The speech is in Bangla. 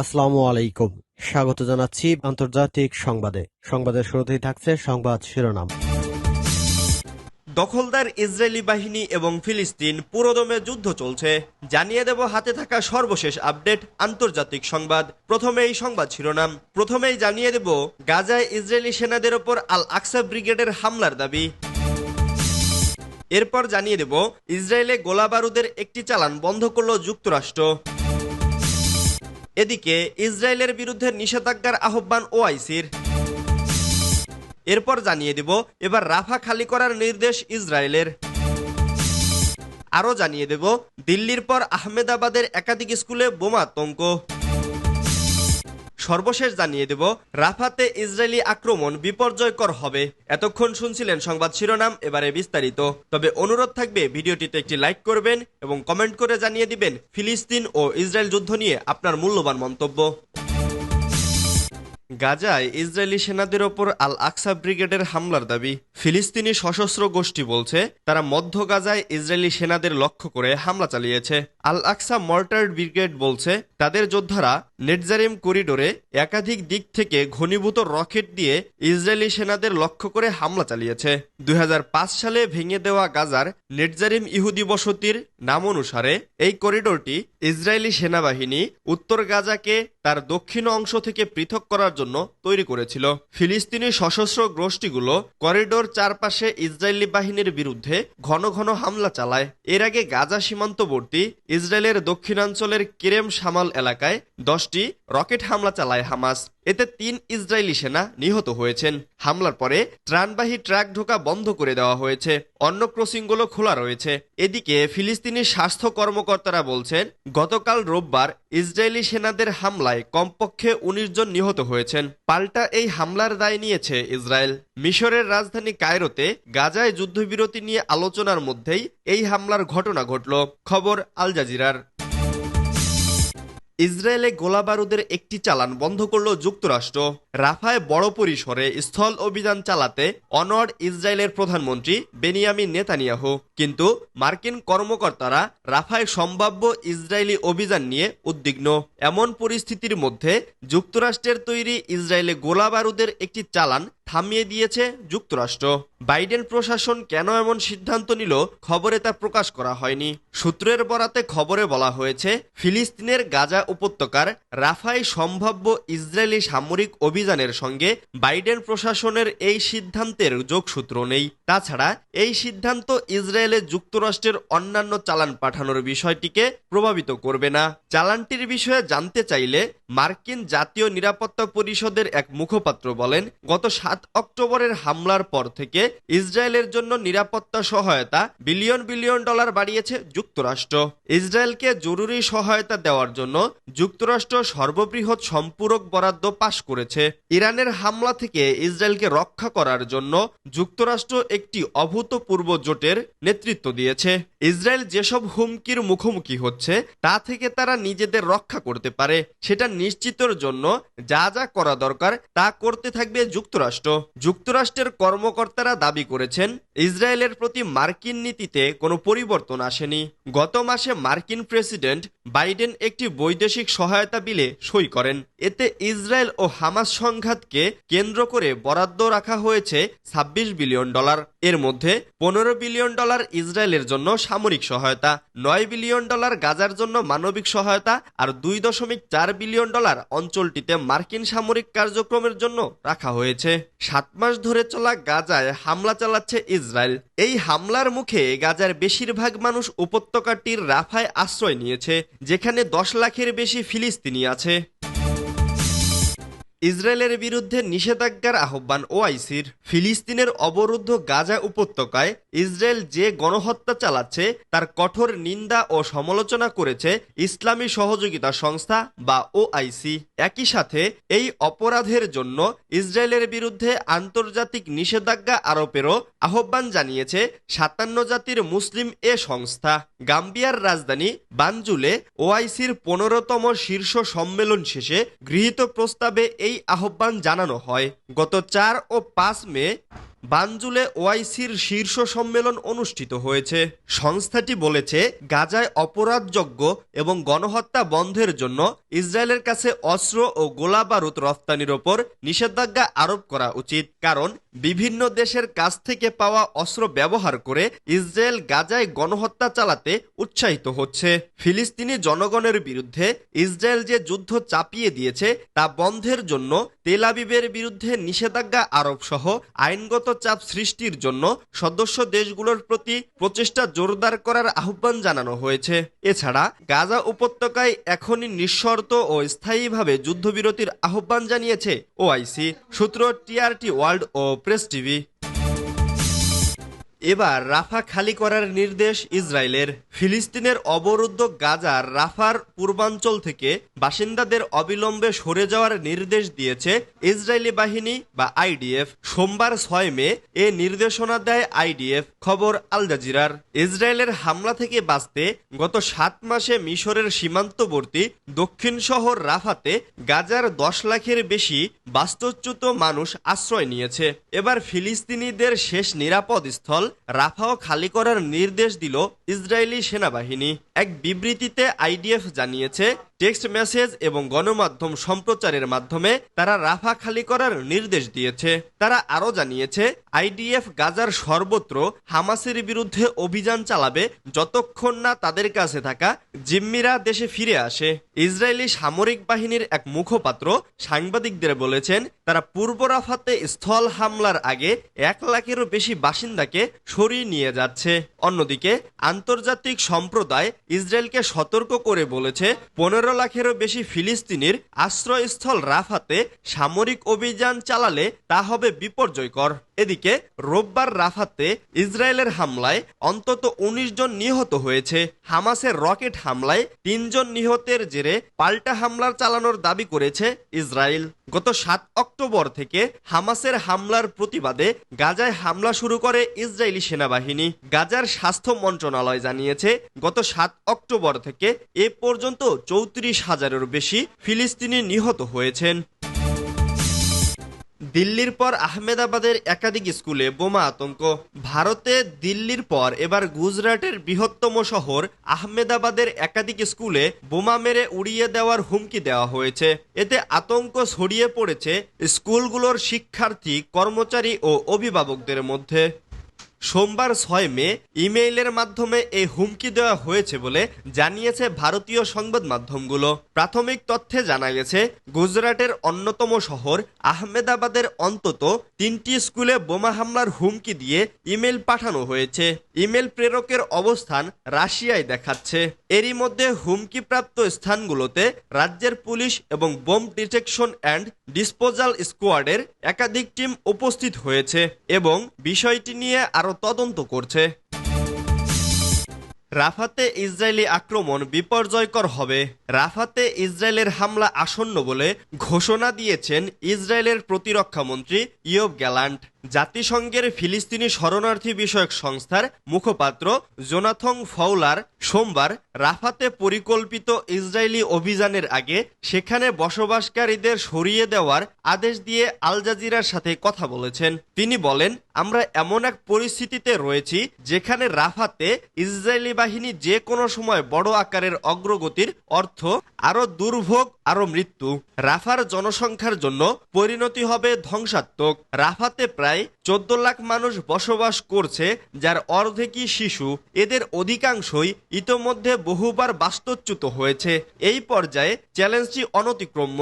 আসসালামু আলাইকুম। স্বাগত জানাচ্ছি আন্তর্জাতিক সংবাদে। সংবাদের শুরুতেই থাকছে সংবাদ শিরোনাম। দখলদার ইসরায়েলি বাহিনী এবং ফিলিস্তিন পুরোদমে যুদ্ধ চলছে। জানিয়ে দেব হাতে থাকা সর্বশেষ আপডেট আন্তর্জাতিক সংবাদ। প্রথমে এই সংবাদ শিরোনাম। প্রথমেই জানিয়ে দেব গাজায় ইসরায়েলি সেনাদের ওপর আল আকসা ব্রিগেডের হামলার দাবি। এরপর জানিয়ে দেব ইসরায়েলে গোলাবারুদের একটি চালান বন্ধ করল যুক্তরাষ্ট্র। এদিকে ইসরায়েলের বিরুদ্ধে নিষেধাজ্ঞার আহ্বান ওআইসির। এরপর জানিয়ে দেব, এবার রাফা খালি করার নির্দেশ ইসরায়েলের। আরও জানিয়ে দেব, দিল্লির পর আহমেদাবাদের একাধিক স্কুলে বোমা আতঙ্ক। সর্বশেষ জানিয়ে দেব, রাফাতে ইসরায়েলি আক্রমণ বিপর্যয়কর হবে। এতক্ষণ শুনছিলেন সংবাদ শিরোনাম, এবারে বিস্তারিত। তবে অনুরোধ থাকবে, ভিডিওটিতে একটি লাইক করবেন এবং কমেন্ট করে জানিয়ে দিবেন, ফিলিস্তিন ও ইসরায়েল যুদ্ধ নিয়ে আপনার মূল্যবান মন্তব্য। গাজায় ইসরায়েলি সেনাদের ওপর আল আকসা ব্রিগেডের হামলার দাবি। ফিলিস্তিনি সশস্ত্র গোষ্ঠী বলছে, তারা মধ্য গাজায় ইসরায়েলি সেনাদের লক্ষ্য করে হামলা চালিয়েছে। আল আকসা মর্টার ব্রিগেড বলছে, তাদের যোদ্ধারা নেটজারিম করিডোরে একাধিক দিক থেকে ঘনীভূত রকেট দিয়ে ইসরায়েলি সেনাদের লক্ষ্য করে হামলা চালিয়েছে। দুই হাজার পাঁচ সালে ভেঙে দেওয়া গাজার নেটজারিম ইহুদি বসতির নাম অনুসারে এই করিডোরটি ইসরায়েলি সেনাবাহিনী উত্তর গাজাকে তার দক্ষিণ অংশ থেকে পৃথক করার জন্য তৈরি করেছিল। ফিলিস্তিনি সশস্ত্র গোষ্ঠীগুলো করিডোর চারপাশে ইসরায়েলি বাহিনীর বিরুদ্ধে ঘন ঘন হামলা চালায়। এর আগে গাজা সীমান্তবর্তী ইসরায়েলের দক্ষিণাঞ্চলের কিরেম সামাল এলাকায় দশটি রকেট হামলা চালায় হামাস। এতে তিন ইসরায়েলি সেনা নিহত হয়েছেন। হামলার পরে ত্রাণবাহী ট্রাক ঢোকা বন্ধ করে দেওয়া হয়েছে। অন্য ক্রসিংগুলো খোলা রয়েছে। এদিকে ফিলিস্তিনি স্বাস্থ্য কর্মকর্তারা বলছেন, গতকাল রোববার ইসরায়েলি সেনাদের হামলায় কমপক্ষে উনিশ জন নিহত হয়েছেন। পাল্টা এই হামলার দায় নিয়েছে ইসরায়েল। মিশরের রাজধানী কায়রোতে গাজায় যুদ্ধবিরতি নিয়ে আলোচনার মধ্যেই এই হামলার ঘটনা ঘটল। খবর আল জাজিরার। ইসরায়েলে গোলাবারুদের একটি চালান বন্ধ করল যুক্তরাষ্ট্র। রাফায় বড় পরিসরে স্থল অভিযান চালাতে অনড় ইসরায়েলের প্রধানমন্ত্রী বেনিয়ামিন নেতানিয়াহু। কিন্তু মার্কিন কর্মকর্তারা রাফায় সম্ভাব্য ইসরায়েলি অভিযান নিয়ে উদ্বিগ্ন। এমন পরিস্থিতির মধ্যে যুক্তরাষ্ট্রের তৈরি ইসরায়েলে গোলাবারুদের একটি চালান থামিয়ে দিয়েছে যুক্তরাষ্ট্র। বাইডেন প্রশাসন কেন এমন সিদ্ধান্ত নিল খবরে তা প্রকাশ করা হয়নি। সূত্রের বরাতে খবরে বলা হয়েছে, ফিলিস্তিনের গাজা উপত্যকার রাফায় সম্ভাব্য ইসরায়েলি সামরিক অভিযানের সঙ্গে বাইডেন প্রশাসনের এই সিদ্ধান্তের যোগসূত্র নেই। তাছাড়া এই সিদ্ধান্ত ইসরায়েলে যুক্তরাষ্ট্রের অন্যান্য চালান পাঠানোর বিষয়টিকে প্রভাবিত করবে না। চালানটির বিষয়ে জানতে চাইলে মার্কিন জাতীয় নিরাপত্তা পরিষদের এক মুখপাত্র বলেন, গত সাত অক্টোবরের হামলার পর থেকে ইসরায়েলের জন্য নিরাপত্তা সহায়তা বিলিয়ন বিলিয়ন ডলার বাড়িয়েছে যুক্তরাষ্ট্র। ইসরায়েলকে জরুরি সহায়তা দেওয়ার জন্য যুক্তরাষ্ট্র সর্ববৃহৎ সম্পূরক বরাদ্দ পাশ করেছে। ইরানের হামলা থেকে ইসরায়েলকে রক্ষা করার জন্য যুক্তরাষ্ট্র একটি অভূতপূর্ব জোটের নেতৃত্ব দিয়েছে। ইসরায়েল যেসব হুমকির মুখোমুখি হচ্ছে, তা থেকে তারা নিজেদের রক্ষা করতে পারে। সেটা নিশ্চিতর জন্য যা যা করা দরকার, তা করতে থাকবে যুক্তরাষ্ট্র। যুক্তরাষ্ট্রের কর্মকর্তারা দাবি করেছেন, ইসরায়েলের প্রতি মার্কিন নীতিতে কোনো পরিবর্তন আসেনি। গত মাসে মার্কিন প্রেসিডেন্ট বাইডেন একটি বৈদেশিক সহায়তা বিলে সই করেন। এতে ইসরায়েল ও হামাস সংঘাতকে কেন্দ্র করে বরাদ্দ রাখা হয়েছে ছাব্বিশ বিলিয়ন ডলার। এর মধ্যে পনেরো বিলিয়ন ডলার ইসরায়েলের জন্য সামরিক সহায়তা, নয় বিলিয়ন ডলার গাজার জন্য মানবিক সহায়তা, আর দুই দশমিক চার বিলিয়ন ডলার অঞ্চলটিতে মার্কিন সামরিক কার্যক্রমের জন্য রাখা হয়েছে। সাত মাস ধরে চলা গাজায় হামলা চালাচ্ছে ইসরায়েল। এই হামলার মুখে গাজার বেশিরভাগ মানুষ উপত্যকাটির রাফায় আশ্রয় নিয়েছে, যেখানে দশ লাখের বেশি ফিলিস্তিনি আছে। ইসরায়েলের বিরুদ্ধে নিষেধাজ্ঞার আহ্বান ওআইসির। ফিলিস্তিনের অবরুদ্ধ গাজা উপত্যকায় ইসরায়েল যে গণহত্যা চালাচ্ছে, তার কঠোর নিন্দা ও সমালোচনা করেছে ইসলামী সহযোগিতা সংস্থা বা ওআইসি। একই সাথে, এই অপরাধের জন্য ইসরায়েলের বিরুদ্ধে আন্তর্জাতিক নিষেধাজ্ঞা আরোপেরও আহ্বান জানিয়েছে সাতান্ন জাতির মুসলিম এ সংস্থা। গাম্বিয়ার রাজধানী বানজুলে ওআইসির পনেরোতম শীর্ষ সম্মেলন শেষে গৃহীত প্রস্তাবে এই আহ্বান জানানো হয়। গত চার ও পাঁচ মে বানজুলে ওয়াইসির শীর্ষ সম্মেলন অনুষ্ঠিত হয়েছে। সংস্থাটি বলেছে, গাজায় অপরাধযোগ্য এবং গণহত্যা বন্ধের জন্য ইসরায়েলের কাছে অস্ত্র ও গোলা বারুদ রফতানির ওপর নিষেধাজ্ঞা আরোপ করা উচিত। কারণ বিভিন্ন দেশের কাছ থেকে পাওয়া অস্ত্র ব্যবহার করে ইসরায়েল গাজায় গণহত্যা চালাতে উৎসাহিত হচ্ছে। ফিলিস্তিনি জনগণের বিরুদ্ধে ইসরায়েল যে যুদ্ধ চাপিয়ে দিয়েছে তা বন্ধের জন্য তেল আবিবের বিরুদ্ধে নিষেধাজ্ঞা আরোপ সহ আইনগত চাপ সৃষ্টির জন্য সদস্য দেশগুলোর প্রতি প্রচেষ্টা জোরদার করার আহ্বান জানানো হয়েছে। এছাড়া গাজা উপত্যকায় এখনই নিঃশর্ত ও স্থায়ীভাবে যুদ্ধবিরতির আহ্বান জানিয়েছে ওআইসি। সূত্র টিআরটি ওয়ার্ল্ড ও Press TV এবার রাফা খালি করার নির্দেশ ইসরায়েলের। ফিলিস্তিনের অবরুদ্ধ গাজার রাফার পূর্বাঞ্চল থেকে বাসিন্দাদের অবিলম্বে সরে যাওয়ার নির্দেশ দিয়েছে ইসরায়েলি বাহিনী বা আইডিএফ। সোমবার ছয় মে এ নির্দেশনা দেয় আইডিএফ, খবর আল জাজিরার। ইসরায়েলের হামলা থেকে বাঁচতে গত সাত মাসে মিশরের সীমান্তবর্তী দক্ষিণ শহর রাফাতে গাজার দশ লাখের বেশি বাস্তুচ্যুত মানুষ আশ্রয় নিয়েছে। এবার ফিলিস্তিনিদের শেষ নিরাপদ স্থল রাফাও খালি করার নির্দেশ দিল ইসরায়েলি সেনাবাহিনী। এক বিবৃতিতে আইডিএফ জানিয়েছে টেক্সট মেসেজ এবং গণমাধ্যম সম্প্রচারের মাধ্যমে তারা রাফা খালি করার নির্দেশ দিয়েছে। তারা আরও জানিয়েছে, আইডিএফ গাজার সর্বত্র হামাসের বিরুদ্ধে অভিযান চালাবে যতক্ষণ না তাদের কাছে থাকা জিম্মিরা দেশে ফিরে আসে। ইসরায়েলি সামরিক বাহিনীর এক মুখপাত্র সাংবাদিকদের বলেছেন, তারা পূর্ব রাফাতে স্থল হামলার আগে এক লাখেরও বেশি বাসিন্দাকে সরিয়ে নিয়ে যাচ্ছে। অন্যদিকে, আন্তর্জাতিক সম্প্রদায় ইসরায়েলকে সতর্ক করে বলেছে, পনেরো লাখেরও বেশি ফিলিস্তিনির আশ্রয়স্থল রাফাতে সামরিক অভিযান চালালে তা হবে বিপর্যয়কর। এদিকে, রোববার রাফাতে ইসরায়েলের হামলায় অন্তত ১৯ জন নিহত হয়েছে। হামাসের রকেট হামলায় তিনজন নিহতের জেরে পাল্টা হামলার চালানোর দাবি করেছে ইসরায়েল। গত সাত অক্টোবর থেকে হামাসের হামলার প্রতিবাদে গাজায় হামলা শুরু করে ইসরায়েলি সেনাবাহিনী। গাজার স্বাস্থ্য মন্ত্রণালয় জানিয়েছে, গত সাত অক্টোবর থেকে এ পর্যন্ত চৌত্রিশ হাজারের বেশি ফিলিস্তিনি নিহত হয়েছেন। দিল্লির পর আহমেদাবাদের একাধিক স্কুলে বোমা আতঙ্ক। ভারতে দিল্লির পর এবার গুজরাটের বৃহত্তম শহর আহমেদাবাদের একাধিক স্কুলে বোমা মেরে উড়িয়ে দেওয়ার হুমকি দেওয়া হয়েছে। এতে আতঙ্ক ছড়িয়ে পড়েছে স্কুলগুলোর শিক্ষার্থী, কর্মচারী ও অভিভাবকদের মধ্যে। সোমবার ছয় মে ইমেইলের মাধ্যমে এই হুমকি দেওয়া হয়েছে বলে জানিয়েছে ভারতীয় সংবাদ মাধ্যমগুলো। প্রাথমিক তথ্যে জানা গেছে, গুজরাটের অন্যতম শহর আহমেদাবাদের অন্তত তিনটি স্কুলে বোমা হামলার হুমকি দিয়ে ইমেল পাঠানো হয়েছে। ইমেল প্রেরকের অবস্থান রাশিয়ায় দেখাচ্ছে। এরই মধ্যে হুমকিপ্রাপ্ত স্থানগুলোতে রাজ্যের পুলিশ এবং বোম ডিটেকশন অ্যান্ড ডিসপোজাল স্কোয়াডের একাধিক টিম উপস্থিত হয়েছে এবং বিষয়টি নিয়ে আরও তদন্ত করছে। রাফাতে ইসরায়েলি আক্রমণ বিপর্যয়কর হবে। রাফাতে ইসরায়েলের হামলা আসন্ন বলে ঘোষণা দিয়েছেন ইসরায়েলের প্রতিরক্ষা মন্ত্রী ইয়ব গ্যালান্ট। জাতিসংঘের ফিলিস্তিনি শরণার্থী বিষয়ক সংস্থার মুখপাত্র জোনাথং ফাউলার সোমবার রাফাতে পরিকল্পিত ইসরায়েলি অভিযানের আগে সেখানে বসবাসকারীদের সরিয়ে দেওয়ার আদেশ দিয়ে আল জাজিরার সাথে কথা বলেছেন। তিনি বলেন, আমরা এমন এক পরিস্থিতিতে রয়েছি যেখানে রাফাতে ইসরায়েলি বাহিনী যে কোনো সময় বড় আকারের অগ্রগতির অর্থ আরও দুর্ভোগ আরও মৃত্যু, রাফার জনসংখ্যার জন্য পরিণতি হবে ধ্বংসাত্মক। রাফাতে প্রায় চোদ্দ লাখ মানুষ বসবাস করছে, যার অর্ধেকই শিশু। এদের অধিকাংশই ইতোমধ্যে বহুবার বাস্তুচ্যুত হয়েছে। এই পর্যায়ে চ্যালেঞ্জটি অনতিক্রম্য।